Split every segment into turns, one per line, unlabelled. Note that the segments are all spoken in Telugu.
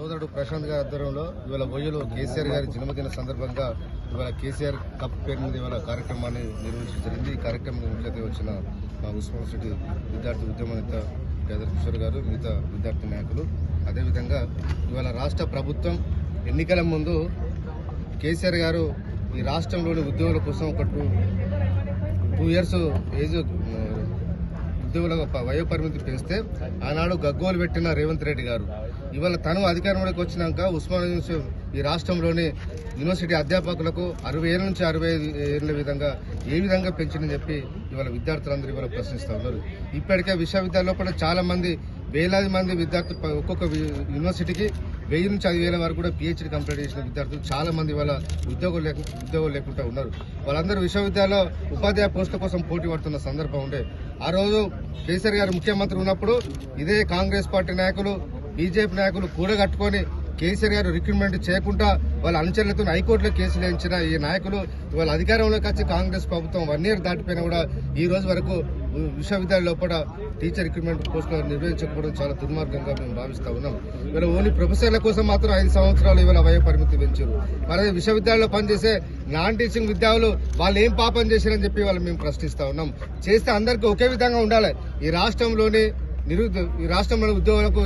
సోదరుడు ప్రశాంత్ గారి ఆధ్వర్యంలో ఇవాళ బొయ్యలో కేసీఆర్ గారి జన్మదిన సందర్భంగా ఇవాళ కేసీఆర్ కప్ పేరు మీద ఇవాళ కార్యక్రమాన్ని నిర్వహించడం జరిగింది. ఈ కార్యక్రమం ముఖ్యత వచ్చిన మా ఉస్మాన్ సిటీ విద్యార్థి ఉద్యమ నేత కేదర్ కిషోర్ గారు మిగతా విద్యార్థి నాయకులు. అదేవిధంగా ఇవాళ రాష్ట్ర ప్రభుత్వం ఎన్నికల ముందు కేసీఆర్ గారు ఈ రాష్ట్రంలోని ఉద్యోగుల కోసం ఒక టూ టూ ఇయర్స్ ఏజ్ ఉద్యోగుల ప- వయో పరిమితి పెంచితే ఆనాడు గగ్గోలు పెట్టిన రేవంత్ రెడ్డి గారు. ఇవాళ తను అధికారంలోకి వచ్చినాక ఉస్మానియా యూనివర్సిటీ ఈ రాష్ట్రంలోని యూనివర్సిటీ అధ్యాపకులకు అరవై ఏళ్ళ నుంచి అరవై ఐదు ఏళ్ళ విధంగా ఏ విధంగా పెంచిందని చెప్పి ఇవాళ విద్యార్థులందరూ ఇవాళ ప్రశ్నిస్తూ ఉన్నారు. ఇప్పటికే విశ్వవిద్యాలయంలో కూడా చాలా మంది వేలాది మంది విద్యార్థులు ఒక్కొక్క యూనివర్సిటీకి వెయ్యి నుంచి ఐదు వేల వరకు కూడా పిహెచ్డి కంప్లీట్ చేసిన విద్యార్థులు చాలా మంది వాళ్ళ ఉద్యోగం లేక ఉద్యోగులు లేకుండా ఉన్నారు. వాళ్ళందరూ విశ్వవిద్యాలయంలో ఉపాధ్యాయ పోస్టుల కోసం పోటీ పడుతున్న సందర్భం ఉండే. ఆ రోజు కేసీఆర్ గారు ముఖ్యమంత్రి ఉన్నప్పుడు ఇదే కాంగ్రెస్ పార్టీ నాయకులు బీజేపీ నాయకులు కూడగట్టుకొని కేసీఆర్ గారు రిక్రూట్మెంట్ చేయకుండా వాళ్ళ అనుచరులతో హైకోర్టులో కేసులు వేయించిన ఈ నాయకులు ఇవాళ అధికారంలోకి వచ్చి కాంగ్రెస్ ప్రభుత్వం వన్ ఇయర్ దాటిపోయినా కూడా ఈ రోజు వరకు విశ్వవిద్యాలయం లోపల టీచర్ రిక్రూట్మెంట్ పోస్టులు నిర్వహించకపోవడం చాలా దుర్మార్గంగా మేము భావిస్తా ఉన్నాం. ఇవాళ ఓన్లీ ప్రొఫెసర్ల కోసం మాత్రం ఐదు సంవత్సరాలు ఇవాళ వయ పరిమితి పెంచారు. మరి విశ్వవిద్యాలయంలో పనిచేసే నాన్ టీచింగ్ విద్యార్థులు వాళ్ళు ఏం పాపం చేశారని చెప్పి వాళ్ళు మేము ప్రశ్నిస్తా ఉన్నాం. చేస్తే అందరికీ ఒకే విధంగా ఉండాలి. ఈ రాష్ట్రంలోని నిరుద్యో ఈ రాష్ట్రంలోని ఉద్యోగులకు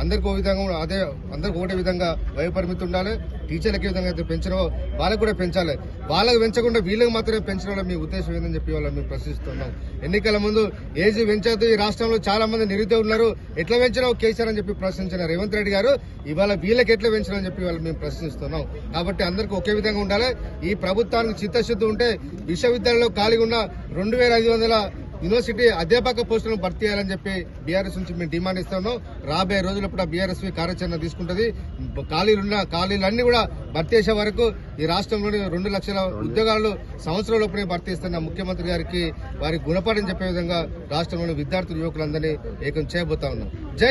అందరికీ ఒక విధంగా అదే అందరికి ఒకటే విధంగా వయోపరిమితి ఉండాలి. టీచర్లకి ఏ విధంగా అయితే పెంచడమో వాళ్ళకు కూడా పెంచాలి. వాళ్ళకి పెంచకుండా వీళ్ళకి మాత్రమే పెంచడం మీ ఉద్దేశం ఏందని చెప్పి వాళ్ళని మేము ప్రశ్నిస్తున్నాం. ఎన్నికల ముందు ఏజ్ పెంచొద్దు ఈ రాష్ట్రంలో చాలా మంది నిరుద్యోగులు ఉన్నారు. ఎట్లా పెంచడం కేసీఆర్ అని చెప్పి ప్రశ్నించిన రేవంత్ రెడ్డి గారు ఇవాళ వీళ్ళకి ఎట్లా పెంచడం అని చెప్పి వాళ్ళు మేము ప్రశ్నిస్తున్నాం. కాబట్టి అందరికీ ఒకే విధంగా ఉండాలి. ఈ ప్రభుత్వానికి చిత్తశుద్ధి ఉంటే విశ్వవిద్యాలయంలో ఖాళీగా ఉన్న రెండు వేల ఐదు వందల యూనివర్సిటీ అధ్యాపక పోస్టులను భర్తీ చేయాలని చెప్పి బీఆర్ఎస్ నుంచి మేము డిమాండ్ ఇస్తున్నాం రాబోయే రోజుల్లో బీఆర్ఎస్ కార్యాచరణ తీసుకుంటుంది. ఖాళీలున్న ఖాళీలన్నీ కూడా భర్తీ చేసే వరకు ఈ రాష్ట్రంలోని రెండు లక్షల ఉద్యోగాలు సంవత్సరంలోపునే భర్తీ ఇస్తున్న ముఖ్యమంత్రి గారికి వారి గుణపాఠం చెప్పే విధంగా రాష్ట్రంలోని విద్యార్థులు యువకులందరినీ ఏకం చేయబోతా ఉన్నాం. జై